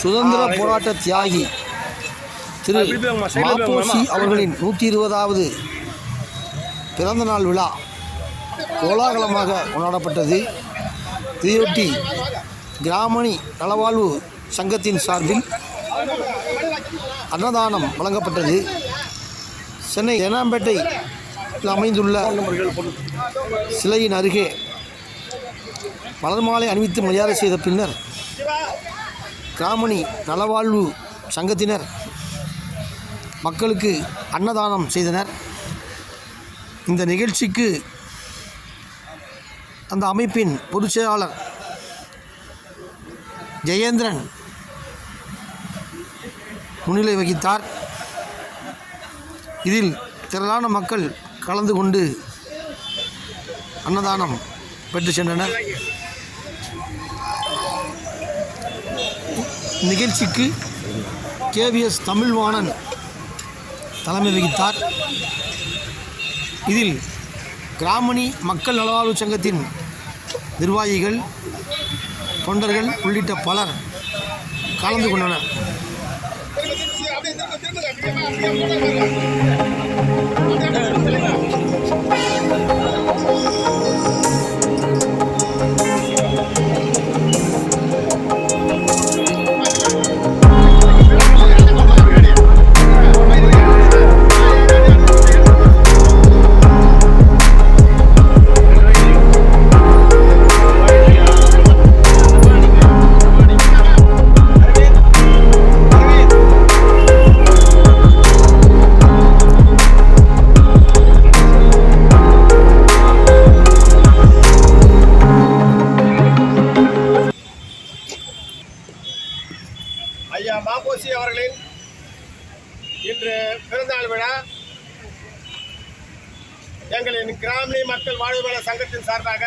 சுதந்திர போராட்ட தியாகி திரு மாப்போசி அவர்களின் நூற்றி இருபதாவது பிறந்த நாள் விழா கோலாகலமாக கொண்டாடப்பட்டது. இதையொட்டி கிராமணி நலவாழ்வு சங்கத்தின் சார்பில் அன்னதானம் வழங்கப்பட்டது. சென்னை ஏனாம்பேட்டையில் அமைந்துள்ள சிலையின் அருகே மலர் மாலை அணிவித்து மரியாதை செய்த பின்னர் கிராமணி நலவாழ்வு சங்கத்தினர் மக்களுக்கு அன்னதானம் செய்தனர். இந்த நிகழ்ச்சிக்கு அந்த அமைப்பின் பொதுச் செயலாளர் ஜெயேந்திரன் முன்னிலை வகித்தார். இதில் திரளான மக்கள் கலந்து கொண்டு அன்னதானம் பெற்று சென்றனர். நிகழ்ச்சிக்கு கேவிஎஸ் தமிழ்வாணன் தலைமை வகித்தார் இதில் கிராமணி மக்கள் நலவாழ்வு சங்கத்தின் நிர்வாகிகள் தொண்டர்கள் உள்ளிட்ட பலர் கலந்து கொண்டனர் ஐயா அவர்களின் இன்று பிறந்தநாள் விழா. எங்களின் கிராமிய மக்கள் வாழ்வுநல சங்கத்தின் சார்பாக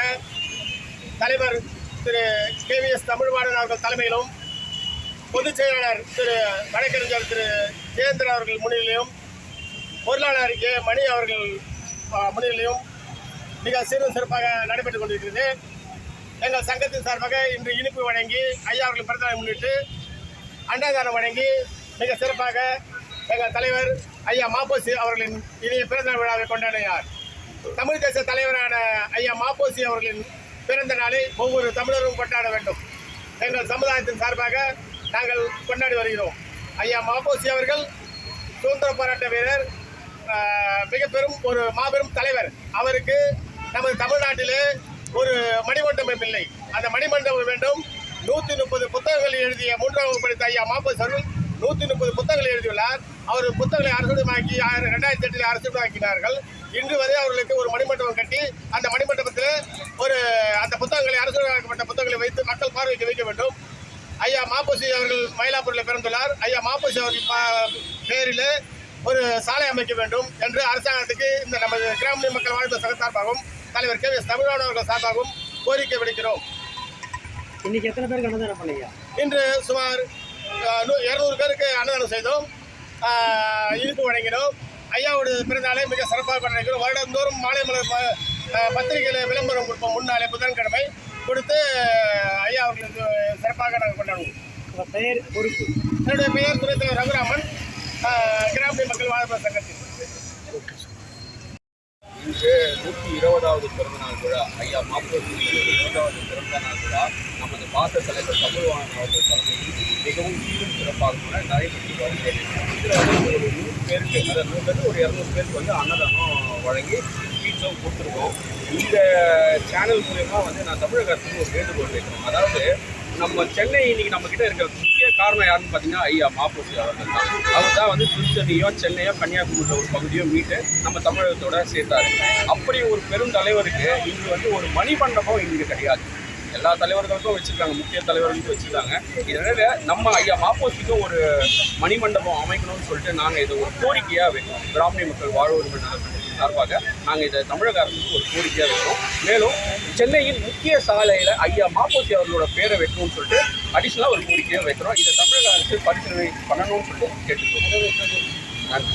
தலைவர் திரு கேவிஎஸ் தமிழ்வாணன் அவர்கள் தலைமையிலும் பொதுச் செயலாளர் திரு வழக்கறிஞர் திரு ஜெயேந்திரன் அவர்கள் முன்னிலையும் பொருளாளர் கே மணி அவர்கள் முன்னிலையும் மிக சிறு சிறப்பாக நடைபெற்றுக் கொண்டிருக்கிறது. எங்கள் சங்கத்தின் சார்பாக இன்று இனிப்பு வழங்கி ஐயா அவர்கள் பிறந்தநாளை முன்னிட்டு அண்டாதாரம் வழங்கி மிக சிறப்பாக எங்கள் தலைவர் ஐயா மாப்போசி அவர்களின் இனிய பிறந்த விழாவை கொண்டாடினார். தமிழ் தேச தலைவரான ஐயா மாப்போசி அவர்களின் பிறந்த நாளை ஒவ்வொரு தமிழரும் கொண்டாட வேண்டும். எங்கள் சமுதாயத்தின் சார்பாக நாங்கள் கொண்டாடி வருகிறோம். ஐயா மாப்போசி அவர்கள் சுதந்திர போராட்ட வீரர் மிகப்பெரும் மிக பெரும் ஒரு மாபெரும் தலைவர். அவருக்கு நமது தமிழ்நாட்டிலே ஒரு மணிமண்டபம் இல்லை. அந்த மணிமண்டபம் வேண்டும். நூற்றி எழுதிய மூன்றாம் வகுப்பு படித்த ஐயா மாப்போஸ் அவர்கள் நூற்றி முப்பது புத்தகங்களை எழுதியுள்ளார். அவர் புத்தகங்களை அரசுடமாக்கி ரெண்டாயிரத்தி எட்டில் அரசுடமாக்கினார்கள் இன்று வரை அவர்களுக்கு ஒரு மணிமண்டபம் கட்டி அந்த மணிமண்டபத்தில் ஒரு அந்த புத்தகங்களை அரசுடமாக்கப்பட்ட புத்தகங்களை வைத்து மக்கள் பார்வைக்கு வைக்க வேண்டும். ஐயா மாப்பசி அவர்கள் மயிலாப்பூரில் பிறந்துள்ளார். ஐயா மாப்பசி அவர்கள் பேரில் ஒரு சாலை அமைக்க வேண்டும் என்று அரசாங்கத்துக்கு இந்த நமது கிராமிய மக்கள் வாழ்ந்த சங்க சார்பாகவும் தலைவர் கே எஸ் தமிழ்நாடு அவர்கள் சார்பாகவும் கோரிக்கை விடுக்கிறோம். இன்னைக்கு எத்தனை பேருக்கு அன்னதானம் பண்ணீங்க? இன்று சுமார் இரநூறு பேருக்கு அன்னதானம் செய்தோம். இனிப்பு வழங்கினோம். ஐயாவோட பிறந்தநாளை மிக சிறப்பாக கொண்டாடுகிறோம் வருடந்தோறும் மாலை மலர் பத்திரிகையில் விளம்பரம் கொடுப்போம். முன்னாலே புதன்கிழமை கொடுத்து ஐயா அவர்களுக்கு சிறப்பாக நாங்கள் கொண்டாடுவோம். உங்கள் பெயர் பொறுப்பு. என்னுடைய பெயர் துணைத் தலைவர் ரகுராமன். கிராமிய மக்கள் வாழ்வு சங்கத்தின் இன்று நூற்றி இருபதாவது பிறந்தநாள் விழா. ஐயா மாப்போசி இருபதாவது பிறந்த நாள் விழா. நமது பாச தலைவர் தமிழ்வாணன் அவர்கள் தலைமையில் மிகவும் சீரும் சிறப்பாக நடைபெற்று வருகிறது இதில் வந்து ஒரு நூறு பேருக்கு அதாவது நூறு பேருக்கு ஒரு இரநூறு பேருக்கு வந்து அன்னதானம் வழங்கி ஸ்வீட்ஸும் கொடுத்துருக்கோம். இந்த சேனல் மூலயமா வந்து நான் தமிழக அரசுக்கு ஒரு வேண்டுகோள் வைக்கிறோம் அதாவது நம்ம சென்னை இன்னைக்கு நம்ம கிட்ட இருக்கிற முக்கிய காரணம் யாருன்னு பார்த்தீங்கன்னா ஐயா மாப்போசி அவர்கள் தான். அவர் தான் வந்து திருச்சென்னையோ சென்னையோ கன்னியாகுமரியில் ஒரு பகுதியோ மீட்டு நம்ம தமிழகத்தோட சேர்த்தாரு. அப்படி ஒரு பெரும் தலைவருக்கு இங்கு வந்து ஒரு மணிமண்டபம் இங்கு கிடையாது. எல்லா தலைவர்களுக்கும் வச்சிருக்காங்க முக்கிய தலைவர்களுக்கும் வச்சிருக்காங்க. இதனால நம்ம ஐயா மாப்போசிக்கும் ஒரு மணிமண்டபம் அமைக்கணும்னு சொல்லிட்டு நாங்கள் இதை ஒரு கோரிக்கையாக வைக்கிறோம். கிராமிய மக்கள் வாழ்வுரிமை நலத்துறை சார்பாக நாங்கள் இதை தமிழக அரசுக்கு ஒரு கோரிக்கையாக வைக்கிறோம். மேலும் சென்னையின் முக்கிய சாலையில் ஐயா மாப்போசி அவர்களோட பேரை வைக்கணும்னு சொல்லிட்டு அடிஷ்னலாக ஒரு கோரிக்கையாக வைக்கிறோம். இதை தமிழக அரசு பரிசீலனை பண்ணணும்னு சொல்லிட்டு கேட்டுக்கிறோம் நன்றி.